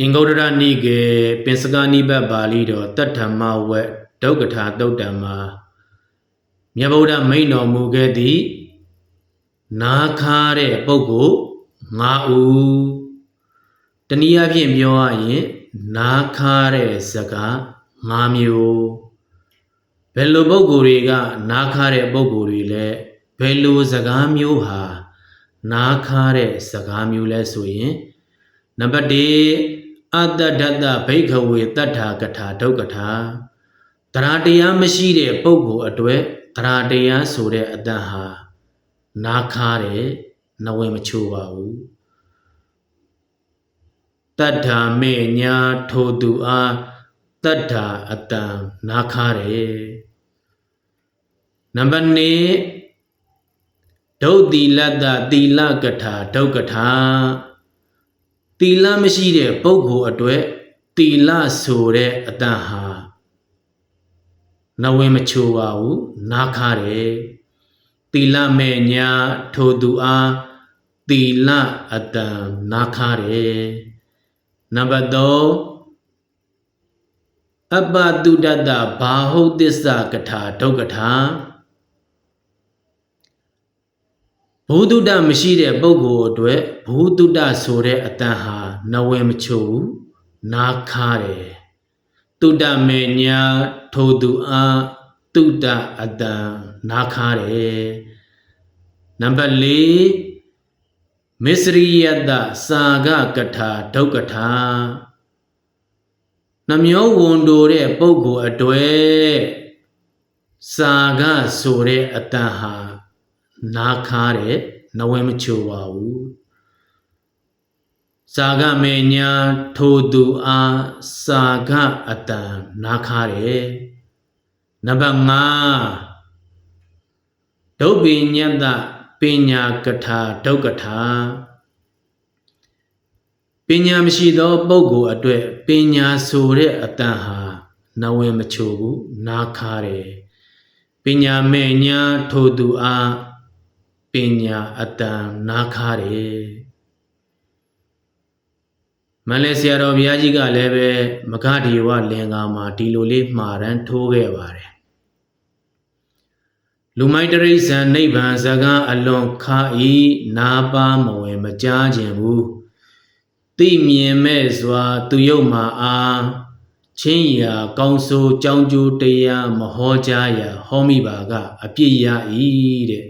အင်္ဂုတ္တရနိကေပင်စကနိဘတ်ပါဠိတော်တတ္ထမဝက်ဒုက္ကထာတုတ်တံမှာမြတ်ဗုဒ္ဓမိန့်တော်မူခဲ့သည့်နာခါတဲ့ပုဂ္ဂိုလ်၅ဦးတနည်းအားဖြင့်ပြောရရင်နာခါတဲ့စကား၅မျိုးဘယ်လိုပုဂ္ဂိုလ်တွေကနာခါတဲ့ပုဂ္ဂိုလ်တွေလဲဘယ်လိုစကားမျိုးဟာနာခါတဲ့စကားမျိုးလဲဆိုရင်နံပါတ်1 အတ္တဒတ္တဘိက္ခဝေတတ္ထာကထာဒုက္ကထာတရားတရားမရှိတဲ့ပုဂ္ဂိုလ်အတွက်တရားတရားဆိုတဲ့အတ္တဟာနာခါတဲ့နဝင်မချိုးပါဘူးတတ္ထာမေညာထိုသူအားတတ္ထာအတ္တနာခါတယ်နံပါတ်2ဒုတ်တိလတ္တသီလကထာဒုက္ကထာ သီလမရှိတဲ့ပုဂ္ဂိုလ်အတွက်သီလဆိုတဲ့အတ္တဟာနဝင်မချိုးပါဘူးနာခါတယ်သီလမဲ့ညာထိုသူအားသီလအတ္တနာခါတယ်နံပါတ်3အပ္ပတုဒ္ဒတဘာဟုတ်သစ္စာကထာဒုက္ကထာ ဘုဒ္ဓတမရှိတဲ့ပုဂ္ဂိုလ်အတွက်ဘုဒ္ဓတဆိုတဲ့အတန်ဟာနဝေမချိုဘူးနာခါတယ်တုဒ္ဒမေညာထိုသူအားတုဒ္ဒအတန်နာခါတယ်နံပါတ်4မစ္စရိယတ္တစာဂကထာဒုက္ကထာနှမျောဝန်တိုတဲ့ပုဂ္ဂိုလ်အတွေ့စာကဆိုတဲ့အတန်ဟာ နာခါတဲ့နဝဲမချိုပါဘူးစာကမေညာထိုသူအားစာကအတန်နာခါတယ်နံပါတ်5ဒုဗ္ဗညတ္တပညာကထာဒုက္ကထာပညာမရှိသောပုဂ္ဂိုလ်အတွက်ပညာဆိုတဲ့အတန်ဟာနဝင်မချိုဘူးနာခါတယ်ပညာမဲ့ညာထိုသူအား ပညာအတန်နာခါတယ်မလဲဆရာတော်ဘုရားကြီးကလည်းပဲမဂဒေဝလင်္ကာမှာဒီလိုလေးမှားတန်းထိုးခဲ့ပါတယ်လူမိုက်တရိษံနိဗ္ဗာန်စကားအလွန်ခါဤနာပါမဝင်မကြားခြင်းဘူးသိမြင်မဲ့စွာ သူယုတ်မှာအားချင်းရာကောင်းဆိုးကြောင်းကျိုးတရားမဟောကြားရာဟောမိပါကအပြစ်ရ၏တဲ့